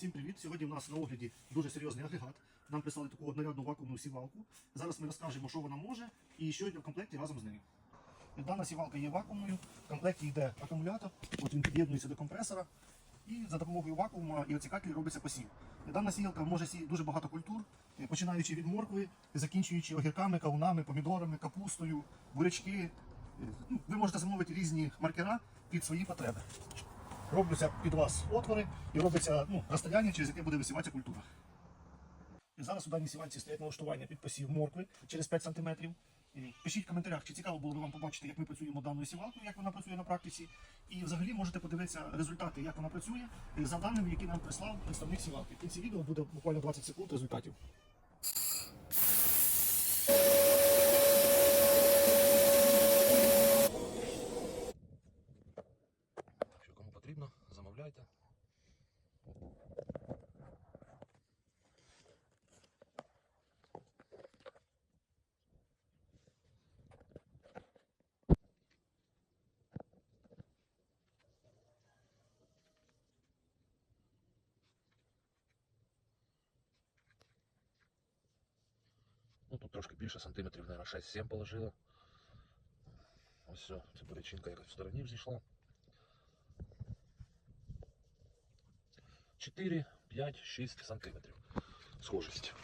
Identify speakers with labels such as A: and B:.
A: Всім привіт! Сьогодні в нас на огляді дуже серйозний агрегат. Нам прислали таку однорядну вакуумну сівалку. Зараз ми розкажемо, що вона може і що йде в комплекті разом з нею. Дана сівалка є вакуумною, в комплекті йде акумулятор, от він під'єднується до компресора. І за допомогою вакуума і оцікателі робиться посів. Дана сіялка може сіяти дуже багато культур, е, починаючи від моркви, закінчуючи огірками, кавунами, помідорами, капустою, бурячки. Е, ну, Ви можете замовити різні маркера під свої потреби. Робляться під вас отвори і робиться ну, розстояння, через яке буде висіватися культура. І зараз у даній сівальці стоять налаштування під посів моркви через 5 см. Пишіть в коментарях, чи цікаво було би вам побачити, як ми працюємо даною сівалкою, як вона працює на практиці. І взагалі можете подивитися результати, як вона працює, е, за даними, які нам прислав представник сівалки. В кінці відео буде буквально 20 секунд результатів.
B: потрібно, замовляйте. Ну, тут трошки більше сантиметрів, наверное, 6-7 положила. Ось все, ця перечинка якась в стороні взійшла. 4, 5, 6 сантиметрів. Схожість.